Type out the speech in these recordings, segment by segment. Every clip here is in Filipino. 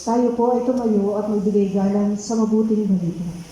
Tayo po ay tumayo at magbigay galang sa mabuting balita.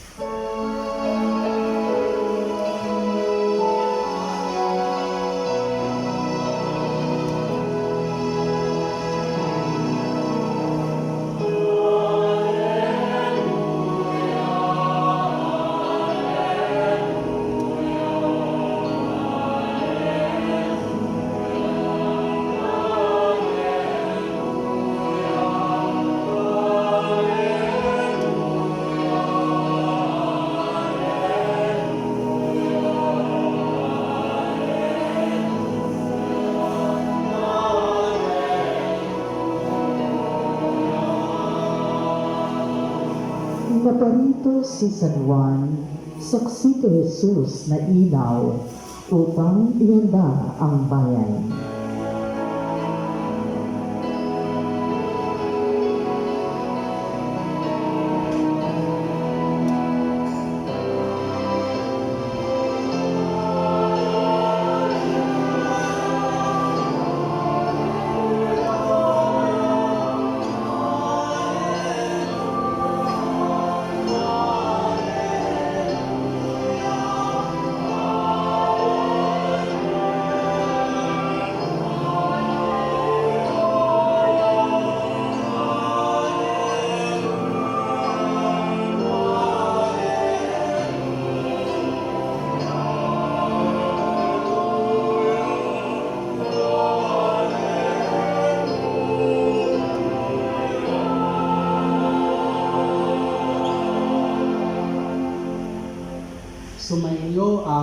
San Juan, saksi kay Jesus na ilaw upang ihanda ang bayan.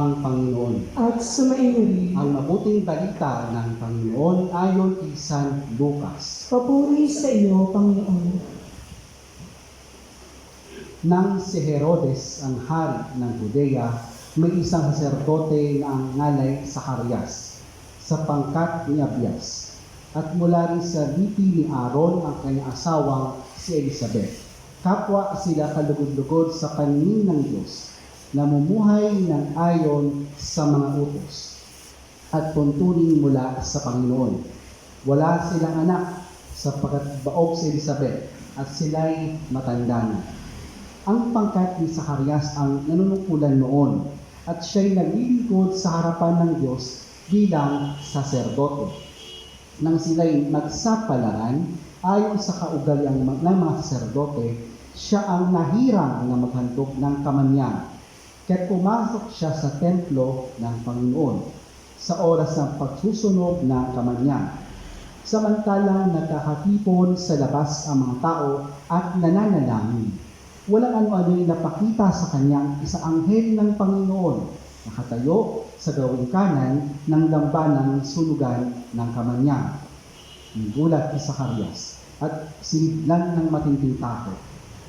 Ang Panginoon. At sumainyo. Ang mabuting balita ng Panginoon ayon kay San Lucas. Papuri sa iyo, Panginoon. Nang si Herodes ang hari ng Judea, may isang saserdote na ang ngalay Zacarias sa pangkat ni Abias. At mula rin sa lipi ni Aaron ang kanyang asawang si Elizabeth. Kapwa sila kalugod-lugod sa paningin ng Diyos, namumuhay ng ayon sa mga utos at tuntunin mula sa Panginoon. Wala silang anak sapagkat baog si Elizabeth at sila'y matanda na. Ang pangkat ni Zacarias ang nanunungkulan noon at siya'y naglilingkod sa harapan ng Diyos bilang saserdote. Nang sila'y nagsapalaran, ayon sa kaugaliang ng mga saserdote, siya ang nahirang na maghandog ng kamanyan. Kaya pumasok siya sa templo ng Panginoon sa oras ng pagsusunog ng kamanyan. Samantalang nagkakatipon sa labas ang mga tao at nananalangin. Walang ano-ano'y napakita sa kanyang isa anghel ng Panginoon nakatayo sa gawing kanan ng lambanang sunugan ng kamanyan. Gulat ni Zacarias at siniglan ng matinding takot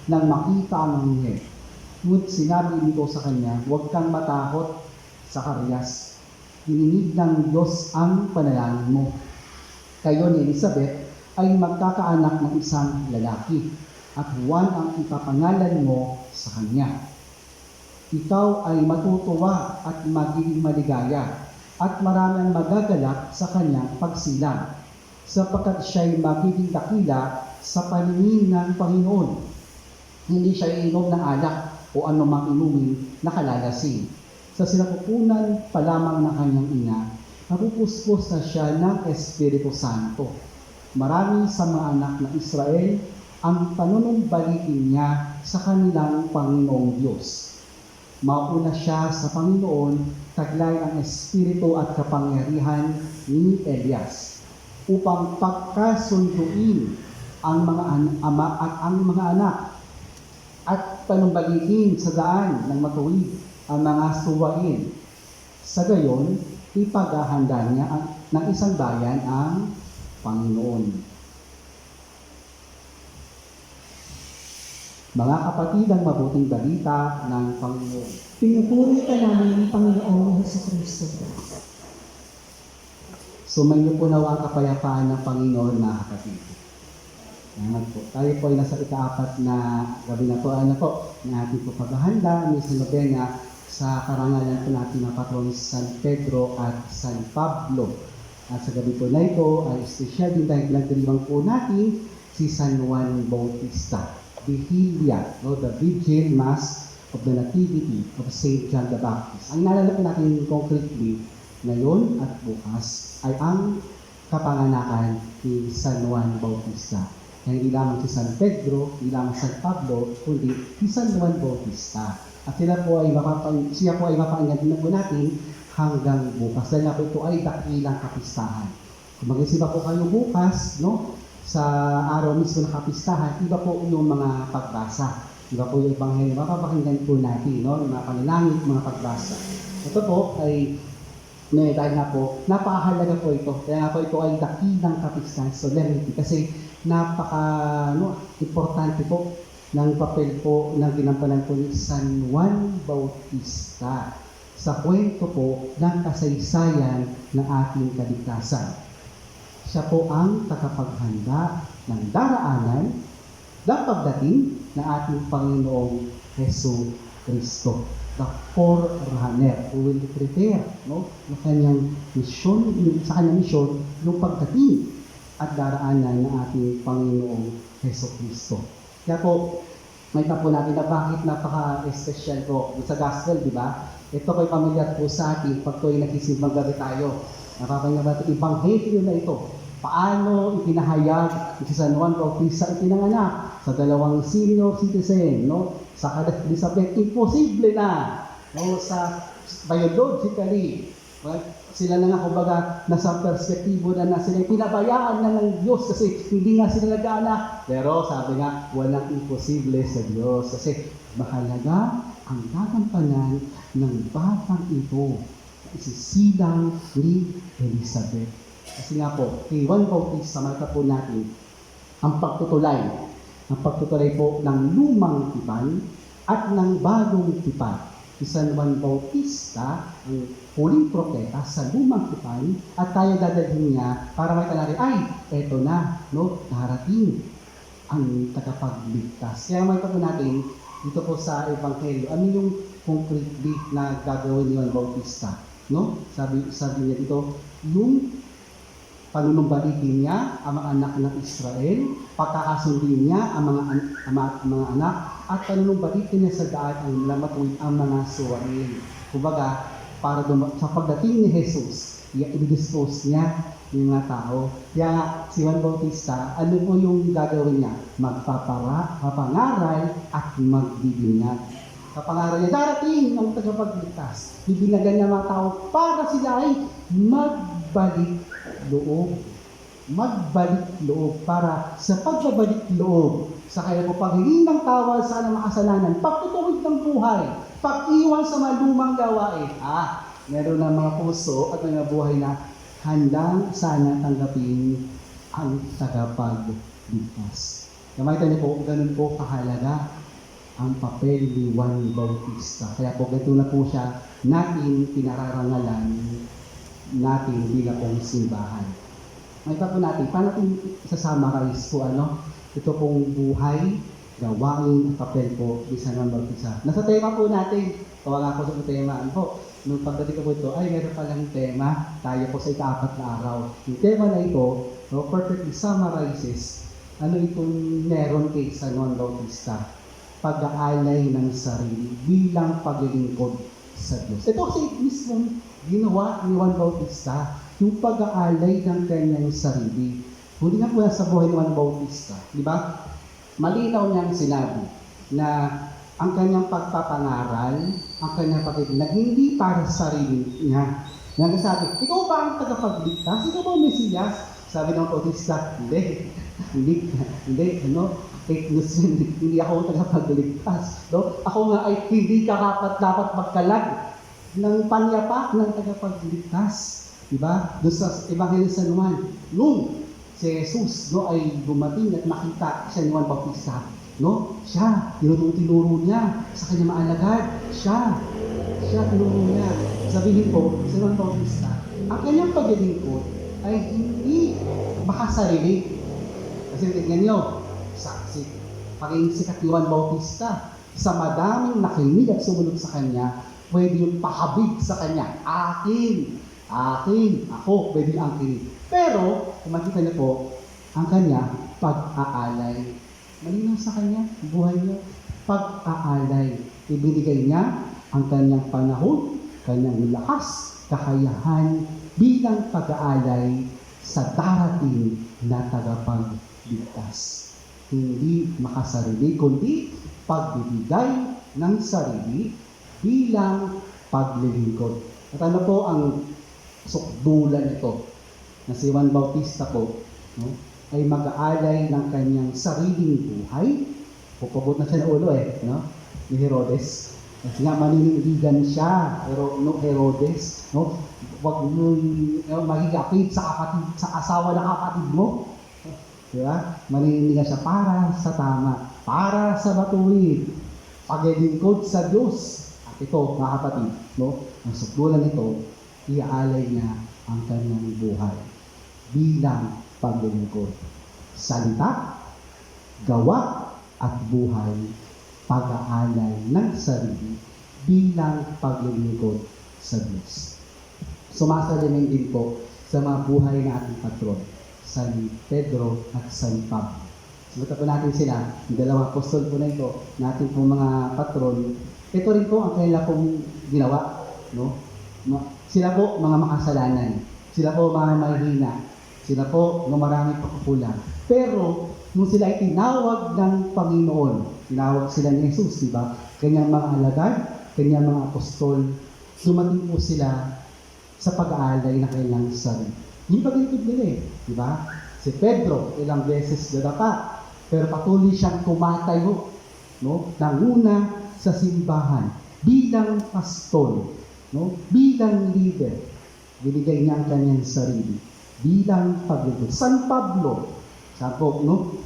nang makita ang anghel. Sinabi nito sa kanya, huwag kang matakot, Zacarias. Hininig ng Diyos ang panalangin mo. Kayo ni Elizabeth ay magkakaanak ng isang lalaki at Juan ang ipapangalan mo sa kanya. Ikaw ay matutuwa at magiging maligaya at maraming magagalak sa kanyang pagsilang sapagkat siya'y magiging dakila sa paningin ng Panginoon. Hindi siya iinom ng alak o anumang inumin na kalalasin. Sa sinapupunan pa lamang ng kanyang ina, napupuspos na siya ng Espiritu Santo. Marami sa mga anak ng Israel ang panunumbalikin niya sa kanilang Panginoong Diyos. Mauna siya sa Panginoon, taglay ang espiritu at kapangyarihan ni Elias upang pagkasunduin ang mga an- ama at ang mga anak at panumbalikin sa daan ng matuwid ang mga suwain. Sa gayon, ipaghahanda niya ang, ng isang bayan ang Panginoon. Mga kapatid, ang mabuting balita ng Panginoon. Pinupuri ka namin, Panginoong Hesus Kristo. Sumainyo po nawa ang kapayapaan ng Panginoon, mga kapatid. Salamat po. Tayo po ay nasa ikaapat na gabi na po. Ano po, na ating po paghahanda, may sinobena sa karangalan po natin na patron San Pedro at San Pablo. At sa gabi po na ito ay espesyal din dahil pinagdiriwang po natin si San Juan Bautista. Vigilia, no, the Vigil Mass of the Nativity of St. John the Baptist. Ang nalalapin natin concretely ngayon at bukas ay ang kapanganakan ni San Juan Bautista. Kaya hindi lamang si San Pedro, hindi lamang San Pablo, kundi si San Juan Bautista. At sila po ay mapapang, siya po ay mapakinggan din po natin hanggang bukas. Dahil po ito ay dakilang kapistahan. Kung mag-isiba po kayo bukas, no, sa araw mismo ng kapistahan, iba po yung mga pagbasa. Iba po yung ebanghelyo. Mapapakinggan po natin, no, yung mga panalangin, mga pagbasa. Ito po ay No, dahil nga po, napakahalaga po ito. Kaya nga po ito ay dakilang kapistahan, solemnity. Kasi napaka, no, importante po ng papel po ng ginampanan po ni San Juan Bautista sa kwento po ng kasaysayan ng ating kaligtasan. Siya po ang tagapaghanda ng daraanan ng pagdating ng ating Panginoong Heso Kristo the forerunner who will prepare no ng kanyang misyon sa kanyang misyon yung pagdating at daraanan ng ating Panginoong Heso Kristo. Kaya po, may po natin na bakit napaka-special po sa gospel, di ba? Ito ko'y pamilyar po sa atin pag ko'y nagsisimbang gabi tayo. Nakakanya ba ito? Ibanghelyo na ito. Paano ipinahayag si San Juan Bautista ipinanganak sa dalawang senior citizen, no? Sa Kadat Elizabeth, imposible na. No? Sa biologically, well, sila na nga kumbaga nasa perspektibo na na sila pinabayaan na ng Diyos kasi hindi nga sila nag-anak. Pero sabi nga, walang imposible sa Diyos kasi mahalaga ang gagampanan ng batang ito isisilang ni Elizabeth. Kasi nga po, kay Juan Bautista, makita po natin ang pagtutulay. Ang pagtutulay po ng lumang tipan at ng bagong tipan. Si San Juan Bautista, ang huling propeta sa lumang tipan, at tayo dadalhin niya para makita ay, eto na, no, darating ang tagapagligtas. Kaya makita po natin, dito po sa Ebanghelyo, ano yung concretely na gagawin ni Juan Bautista? No? Sabi, sabi niya dito, yung panunumbalikin niya ang mga anak ng Israel, pagkakasundin niya ang mga, an- ang ang mga anak, at panunumbalikin niya sa daan ang lamatuin ang mga suwain. Kumbaga, para dum- sa pagdating ni Jesus, i-dispose niya yung mga tao. Kaya si Juan Bautista, ano po yung gagawin niya? Magpapara, mapangaral, at magbibinyag. Kapangaral niya, darating ang tagapagligtas. Bibinagan niya mga tao para sila ay magbalik loob. Magbalik loob para sa pagbabalik loob sa kaya po paghingi ng tawad sa anong makasalanan, pagtutuwid ng buhay, pag-iwan sa malumang gawain. Ah, meron na mga puso at mga buhay na handang sana tanggapin ang tagapagligtas. Kamay niyo po, ganun po kahalaga ang papel ni Juan Bautista. Kaya po ganito na po siya natin pinararangalan natin bilang simbahan. Makita po natin, paano natin isasummarize po ano? Ito pong buhay, gawain, papel po San Juan Bautista. Nasa tema po natin, tawagan ko sa tema. Ano po, nung pagdating ko po ito, ay meron palang tema, tayo po sa ikaapat na araw. Yung tema na ito, no, perfectly summarizes ano itong meron kay San Juan Bautista pag-aalay ng sarili bilang paglilingkod sa Diyos. Ito kasi mismo ginawa ni Juan Bautista, yung pag-aalay ng kanyang sarili. Hindi nga po nasa buhay ni Juan Bautista, di ba? Malinaw niyang sinabi na ang kanyang pagpapangaral, ang kanyang pagkikilag, hindi para sa sarili niya. Yan sabi, ikaw ba ang tagapagligtas? Ikaw ba ang Mesiyas? Sabi ng Bautista, hindi. hindi, hindi, ano, fake news yun. hindi ako ang tagapagligtas. No? Ako nga ay hindi karapat dapat magkalag ng panyapak ng tagapagligtas. Diba? Doon sa Ebanghelyo San Juan, nung si Jesus no, ay dumating at nakita siya ni Juan Bautista, no? Siya, tinuturo niya sa kanya maalagad. Siya, siya tinuro niya. Sabihin po, si Juan Bautista, ang kanyang paglilingkod ay hindi makasarili. Kasi tingnan nyo, saksi, paging sikat ni Juan Bautista, sa madaming nakinig at sumunod sa kanya, pwede yung pahabig sa kanya, akin, akin, ako, pwede ang kinig. Pero, kung makita niyo po, ang kanya, pag-aalay. Malinaw sa kanya, buhay niya, pag-aalay. Ibinigay niya ang kanyang panahon, kanyang lakas, kakayahan bilang pag-aalay sa darating na tagapagligtas. Hindi makasarili, kundi pagbibigay ng sarili bilang paglilingkod. At ano po ang sukdulan nito na si Juan Bautista po no, ay mag-aalay ng kanyang sariling buhay. Pupabot na siya ng ulo eh, no? Ni Herodes. Kasi nga maninindigan siya, pero no Herodes, no? Huwag mo no, magigapit sa kapatid, sa asawa ng kapatid mo. Di ba? Maninindigan siya para sa tama, para sa matuwid, paglilingkod sa Diyos. At ito, mga kapatid, no? Ang sukdulan nito, iaalay niya ang kanyang buhay bilang paglilingkod. Salita, gawa, at buhay, pag-aalay ng sarili bilang paglilingkod sa Diyos. Sumasalamin din po sa mga buhay ng ating patron, San Pedro at San Pablo. Sumunta po natin sila, yung dalawang apostol po na ito, natin po mga patron. Ito rin po ang kailan pong ginawa. No? Sila po mga makasalanan. Sila po mga mahihina. Sila po ng maraming pagkukulang. Pero, nung sila ay tinawag ng Panginoon, tinawag sila ni Jesus, di ba? Kanyang mga alagad, kanyang mga apostol, dumating po sila sa pag-aalay ng kailang sarili. Hindi pa ganito nila eh, di ba? Si Pedro, ilang beses dadapa, pero patuloy siyang tumatayo, no? Nanguna sa simbahan bilang pastol, no? Bilang leader. Binigay niya ang kanyang sarili bilang paglingkod. San Pablo, sa po, no?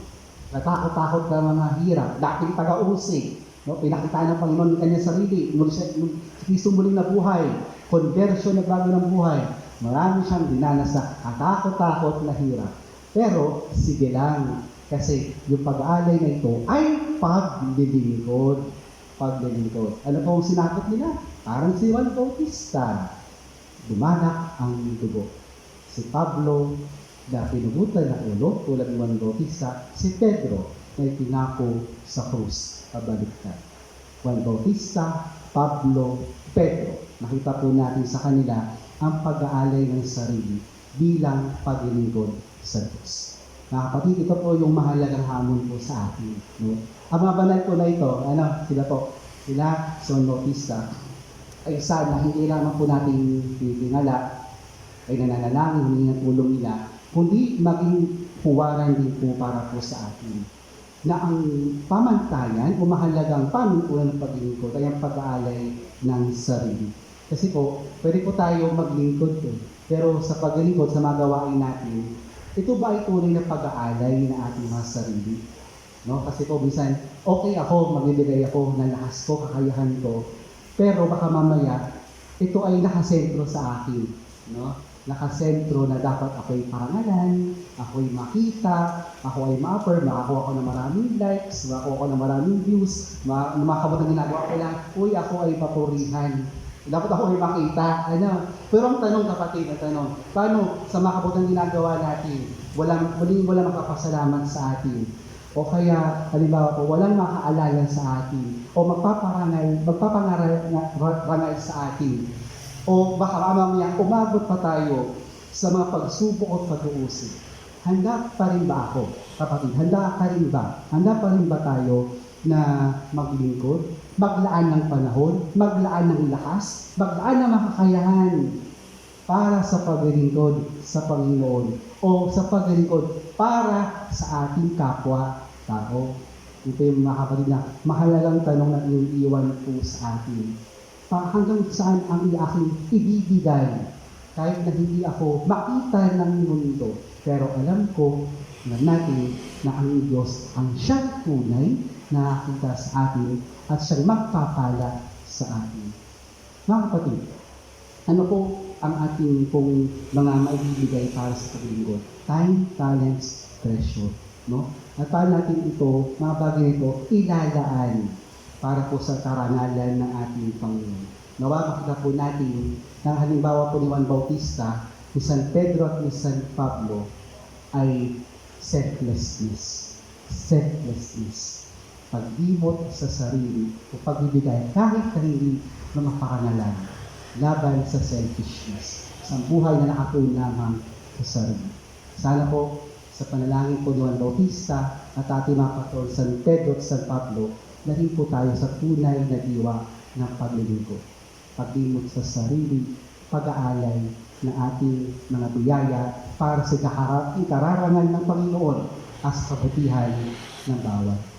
Natakot-takot na mga hirap, dating taga-usig, no? Pinakita ng Panginoon ang kanyang sarili, muli si Kristo muling nabuhay, conversion na bago ng buhay. Marami siyang dinanas na katakot-takot na hirap. Pero, sige lang, kasi yung pag-aalay na ito ay paglilingkod. Paglilingkod. Ano po ang sinakot nila? Parang si Juan Bautista. Dumanak ang dugo. Si Pablo na pinugutan ng ulo tulad ni Juan Bautista, si Pedro na itinako sa krus pabaliktad. Juan Bautista, Pablo, Pedro. Nakita po natin sa kanila ang pag-aalay ng sarili bilang paglilingkod sa Diyos. Mga kapatid, ito po yung mahalagang hamon po sa atin. No? Ang mga banal po na ito, ano, sila po, sila, Son Bautista, ay sana hindi lamang po natin titingala ay nananalangin, humingi ng tulong nila, kundi maging huwaran din po para po sa atin. Na ang pamantayan o mahalagang panuulan ng paglingkod ay ang pag-aalay ng sarili. Kasi po, pwede po tayo maglingkod eh. Pero sa paglingkod, sa mga gawain natin, ito ba ay tunay na pag-aalay ng ating mga sarili? No? Kasi po, minsan, okay ako, magbibigay ako ng lakas ko, kakayahan ko. Pero baka mamaya, ito ay nakasentro sa akin. No? Nakasentro na dapat ako'y parangalan, ako'y makita, ako ay ma-affirm, makakuha ko ng maraming likes, makakuha ko ng maraming views, ma- makakabot ng ginagawa ko lang, uy, ako ay papurihan. Dapat ako ay makita. Ano? Pero ang tanong kapatid, ang tanong, paano sa makabot ng ginagawa natin, walang, muling walang makapasalamat sa atin? O kaya, halimbawa po, walang makaalala sa atin, o magpaparangal, magpapangaral sa atin, o baka mamaya umabot pa tayo sa mga pagsubok at pag-uusig. Handa pa rin ba ako, kapatid? Handa ka rin ba? Handa pa rin ba tayo na maglingkod? Maglaan ng panahon? Maglaan ng lakas? Maglaan ng makakayahan para sa paglilingkod sa Panginoon o sa paglilingkod para sa ating kapwa-tao. Ito yung mga kapatid na mahalagang tanong na iwan po sa atin pa hanggang saan ang aking ibibigay kahit na hindi ako makita ng mundo. Pero alam ko na natin na ang Diyos ang siyang tunay na nakita sa atin at siyang magpapala sa atin. Mga kapatid, ano po ang ating pong mga maibibigay para sa paglingkod? Time, talents, treasure. No? At paano natin ito, mga bagay nito, ilalaan para po sa karangalan ng ating Panginoon. Nawa makita po natin ng halimbawa po ni Juan Bautista, ni San Pedro at ni San Pablo ay selflessness. Selflessness. Pagdimot sa sarili o pagbibigay kahit na hindi na mapakangalan laban sa selfishness. Sa buhay na nakatuon lamang sa sarili. Sana po sa panalangin po ni Juan Bautista at ating mga patol San Pedro at San Pablo na rin po tayo sa tunay na diwa ng pagliligo. Pagdimot sa sarili, pag-aalay ng ating mga biyaya para sa ikararangan ng Panginoon at sa kabutihan ng bawat.